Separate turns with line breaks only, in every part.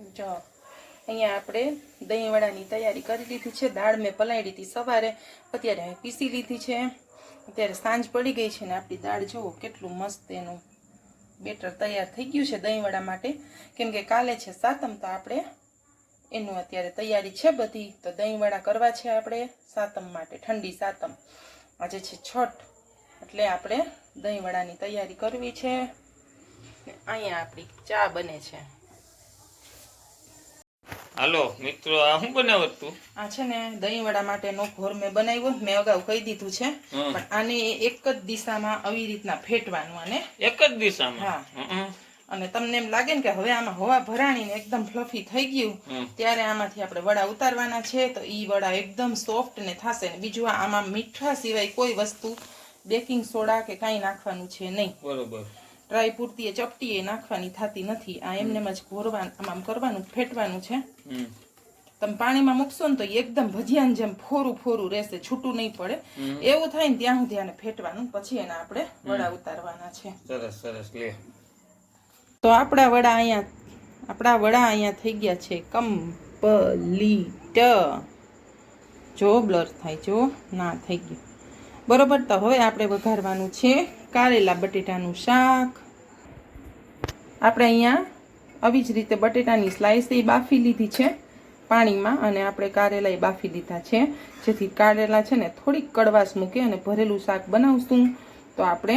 જો, અહીંયા આપણે દહીંવડાની તૈયારી કરી લીધી છે. દાળ મેં પલાળી હતી સવારે, અત્યારે હવે પીસી લીધી છે. અત્યારે સાંજ પડી ગઈ છે ને આપણી દાળ જુઓ કેટલું મસ્ત એનું બેટર તૈયાર થઈ ગયું છે દહીંવડા માટે. કેમ કે કાલે છે સાતમ, તો આપણે એનું અત્યારે તૈયારી છે બધી. તો દહીંવડા કરવા છે આપણે સાતમ માટે, ઠંડી સાતમ. આજે છે છઠ, એટલે આપણે દહીંવડાની તૈયારી કરવી છે. અહીંયા આપણી ચા બને છે.
હાલો મિત્રો આ શું બનાવત તું?
આ છે ને દહીંવડા માટેનો ઘોર મેં બનાવ્યો. મેં અગાઉ કહી દીધું છે. પણ આને એક જ દિશામાં આવી રીતના ફેટવાનું અને
એક જ દિશામાં?
હા. અને તમને એમ લાગે ને કે હવે આમાં હવા ભરાણીને એકદમ ફ્લફી થઈ ગયું. ત્યારે આમાંથી આપણે વડા ઉતારવાના છે. તો ઈ વડા એકદમ સોફ્ટ ને થશે ને બીજું આમાં મીઠા સિવાય કોઈ વસ્તુ બેકિંગ સોડા કે કાંઈ નાખવાનું છે નહીં.
બરોબર.
ડ્રાય પૂરતી એ ચપટી એ નાખવાની થતી નથી. આ એમને જ ઘોરવાનું આમ કરવાનું ફેટવાનું છે. તમે પાણીમાં મૂકશો ને તો એકદમ ભજીયાની જેમ ફોરું ફોરું રહેશે છૂટું નહીં પડે. એવું થાય ને ત્યાં સુધી આને ફેટવાનું પછી એના આપણે વડા ઉતારવાના છે.
સરસ સરસ લે.
તો આપણા વડા અહીંયા આપણા વડા અહીંયા થઈ ગયા છે કમ્પલીટ. જો બ્લર થાય જો ના થઈ ગયું. બરોબર તો હવે આપણે વઘારવાનું છે. કારેલા બટેટાનું શાક. આપણે અહીંયા આવી જ રીતે બટેટાની સ્લાઈસ એ બાફી લીધી છે પાણીમાં અને આપણે કારેલા એ બાફી લીધા છે. જેથી કારેલા છે ને થોડીક કડવાશ મૂકે અને ભરેલું શાક બનાવશું. તો આપણે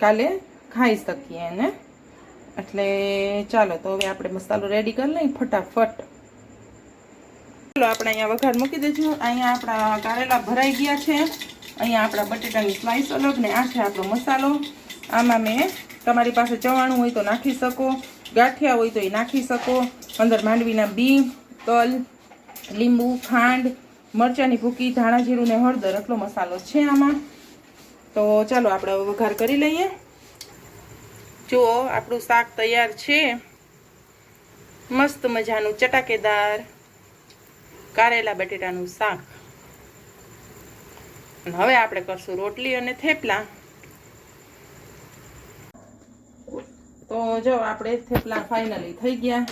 કાલે ખાઈ શકીએ એને. એટલે ચાલો તો હવે આપણે મસાલો રેડી કરી લઈએ ફટાફટ. ચાલો આપણે અહીંયા વઘાર મૂકી દેજો. અહીંયા આપણા કારેલા ભરાઈ ગયા છે. અહીંયા આપણા બટેટાની સ્લાઈસ અલગ ને આ છે આપણો મસાલો. આમાં મેં તમારી પાસે ચવાણું હોય તો નાખી શકો, ગાંઠિયા હોય તો એ નાખી શકો, અંદર માંડવીના બી, તલ, લીંબુ, ખાંડ, મરચાંની ભૂકી ધાણા જીરું ને હળદર એટલો મસાલો છે આમાં. તો ચાલો આપણે વઘાર કરી લઈએ. જુઓ આપણું શાક તૈયાર છે. મસ્ત મજાનું ચટાકેદાર, કારેલા બટેટાનું શાક. અને હવે આપણે કરશું રોટલી અને થેપલા. તો જો આપણે થેપલા ફાઇનલી થઈ ગયા.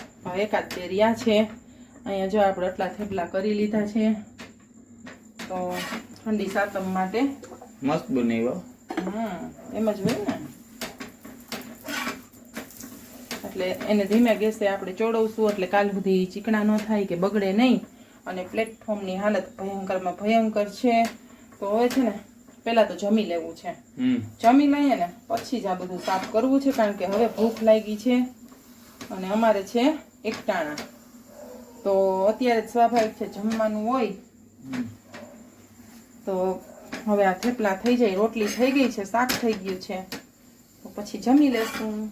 એકાદ બે રહ્યા છે. અહીંયા જો આપણે આટલા થેપલા કરી લીધા છે. તો ઠંડી સાતમ માટે.
મસ્ત બનાવ્યો.
હા એમ જ હોય ને. એટલે એને ધીમે ગેસે આપણે ચોડવશું એટલે કાલ સુધી ચીકણા ન થાય કે બગડે નહીં. અને પ્લેટફોર્મની હાલત ભયંકરમાં ભયંકર છે. તો હવે છે ને પહેલાં તો જમી લેવું છે. જમી લઈએ ને પછી જ આ બધું સાફ કરવું છે કારણ કે હવે ભૂખ લાગી છે અને અમારે છે એકટાણા. તો અત્યારે સ્વાભાવિક છે જમવાનું હોય. તો હવે આ થેપલા થઈ જાય રોટલી થઈ ગઈ છે શાક થઈ ગયું છે. તો પછી જમી લેશું.